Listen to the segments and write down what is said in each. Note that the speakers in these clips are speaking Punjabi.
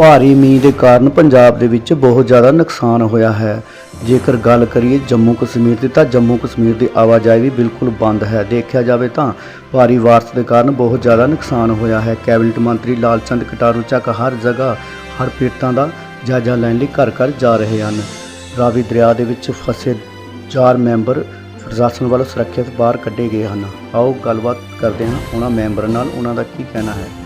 ਭਾਰੀ ਮੀਂਹ ਦੇ ਕਾਰਨ ਪੰਜਾਬ ਦੇ ਵਿੱਚ ਬਹੁਤ ਜ਼ਿਆਦਾ ਨੁਕਸਾਨ ਹੋਇਆ ਹੈ। ਜੇਕਰ ਗੱਲ ਕਰੀਏ ਜੰਮੂ ਕਸ਼ਮੀਰ ਦੀ, ਤਾਂ ਜੰਮੂ ਕਸ਼ਮੀਰ ਦੀ ਆਵਾਜਾਈ ਵੀ ਬਿਲਕੁਲ ਬੰਦ ਹੈ। ਦੇਖਿਆ ਜਾਵੇ ਤਾਂ ਭਾਰੀ ਵਾਰਸ ਦੇ ਕਾਰਨ ਬਹੁਤ ਜ਼ਿਆਦਾ ਨੁਕਸਾਨ ਹੋਇਆ ਹੈ। ਕੈਬਨਿਟ ਮੰਤਰੀ ਲਾਲਚੰਦ ਕਟਾਰੂ ਚੱਕ ਹਰ ਜਗ੍ਹਾ ਹਰ ਪੀੜਤਾਂ ਦਾ ਜਾਇਜ਼ਾ ਲੈਣ ਲਈ ਘਰ ਘਰ ਜਾ ਰਹੇ ਹਨ। ਰਾਵੀ ਦਰਿਆ ਦੇ ਵਿੱਚ ਫਸੇ ਚਾਰ ਮੈਂਬਰ ਪ੍ਰਸ਼ਾਸਨ ਵੱਲੋਂ ਸੁਰੱਖਿਅਤ ਬਾਹਰ ਕੱਢੇ ਗਏ ਹਨ। ਆਓ ਗੱਲਬਾਤ ਕਰਦੇ ਹਾਂ ਉਹਨਾਂ ਮੈਂਬਰਾਂ ਨਾਲ। ਉਹਨਾਂ ਦਾ ਕੀ ਕਹਿਣਾ ਹੈ?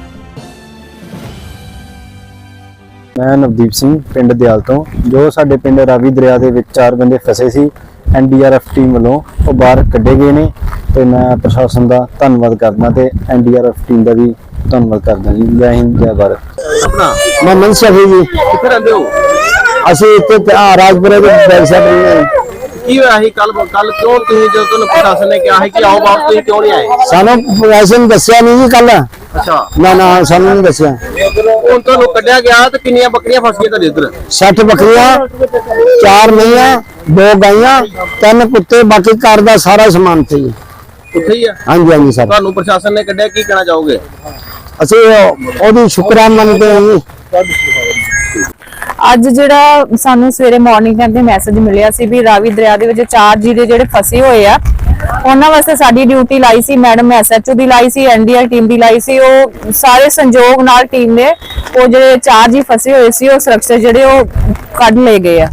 ਮੈਂ ਨਵਦੀਪ ਸਿੰਘ ਪਿੰਡ ਦਿਆਲ ਤੋਂ ਜੋ ਸਾਡੇ ਪਿੰਡ ਰਾਵੀ ਦਰਿਆ ਦੇ ਵਿੱਚ ਚਾਰ ਬੰਦੇ ਫਸੇ ਸੀ ਐਨਡੀਆਰਐਫ ਟੀਮ ਵੱਲੋਂ ਉਹ ਬਾਹਰ ਕੱਢੇ ਗਏ ਨੇ ਤੇ ਮੈਂ ਪ੍ਰਸ਼ਾਸਨ ਦਾ ਧੰਨਵਾਦ ਕਰਦਾ ਤੇ ਐਨਡੀਆਰਐਫ ਟੀਮ ਦਾ ਵੀ ਧੰਨਵਾਦ ਕਰਦਾ ਜੀ। ਜੈ ਹਿੰਦ ਜੈ ਭਾਰਤ। ਆਪਣਾ? ਮੈਂ ਮਨਸ਼ਾ ਜੀ। ਕਿੱਥੇ ਰਹਿੰਦੇ ਹੋ? ਅਸੀਂ ਇੱਥੇ ਆਹ ਰਾਜਪੁਰੇ ਦੇ ਬੈਕ ਸਾਈਡ ਰਹਿੰਦੇ। ਕੀ ਹੋਇਆ ਸੀ? ਕੱਲ ਕੱਲ ਕਿਉਂ ਤੁਸੀਂ ਜਦੋਂ ਤੁਹਾਨੂੰ ਪ੍ਰਸ਼ਾਸਨ ਨੇ ਕਿਹਾ ਸੀ ਕਿ ਆਓ ਵਾਪਸ ਤੁਸੀਂ ਕਿਉਂ ਨਹੀਂ ਆਏ? ਸਾਨੂੰ ਪ੍ਰਸ਼ਾਸਨ ਦੱਸਿਆ ਨਹੀਂ ਜੀ ਕੱਲ ਅੱਛਾ। ਨਾ ਨਾ ਸਾਨੂੰ ਨਹੀਂ ਦੱਸਿਆ। ਹੁਣ ਤੁਹਾਨੂੰ ਕੱਢਿਆ ਗਿਆ ਤੇ ਕਿੰਨੀਆਂ ਬੱਕਰੀਆਂ ਫਸ ਗਈਆਂ ਤੁਹਾਡੇ ਇੱਧਰ? 60 ਬੱਕਰੀਆਂ ਚਾਰ ਮਈਆਂ ਦੋ ਗਾਈਆਂ ਤਿੰਨ ਕੁੱਤੇ ਬਾਕੀ ਘਰ ਦਾ ਸਾਰਾ ਸਮਾਨ ਸੀ। ਉੱਥੇ ਹੀ ਆ? ਹਾਂਜੀ ਹਾਂਜੀ ਸਰ। ਤੁਹਾਨੂੰ ਪ੍ਰਸ਼ਾਸਨ ਨੇ ਕੱਢਿਆ ਕੀ ਕਹਿਣਾ ਚਾਹੋਗੇ? ਅਸੀਂ ਉਹ- ਉਹਦੀ ਸ਼ੁਕਰਾਨਾ ਮੰਨਦੇ ਹਾਂ ਜੀ। ਅੱਜ ਜਿਹੜਾ ਸਾਨੂੰ ਸਵੇਰੇ ਮਾਰਨਿੰਗ ਟਾਈਮ ਤੇ ਮੈਸੇਜ ਮਿਲਿਆ ਸੀ ਵੀ ਰਾਵੀ ਦਰਿਆ ਦੇ ਵਿੱਚ ਚਾਰ ਜੀਰੇ ਜਿਹੜੇ ਫਸੇ ਹੋਏ ਆ ਉਹਨਾਂ ਵਾਸਤੇ ਸਾਡੀ ਡਿਊਟੀ ਲਾਈ ਸੀ ਮੈਡਮ ਐਸਐਚਓ ਦੀ ਲਾਈ ਸੀ ਐਨਡੀਆਰ ਟੀਮ ਦੀ ਲਾਈ ਸੀ ਉਹ ਸਾਰੇ ਸੰਯੋਗ ਨਾਲ ਟੀਮ ਨੇ ਉਹ ਜਿਹੜੇ ਚਾਰ ਜੀ ਫਸੇ ਹੋਏ ਸੀ, ਉਹ ਸੁਰੱਖਿਆ ਜਿਹੜੇ ਉਹ ਕੱਢ ਲਏ ਗਏ ਆ।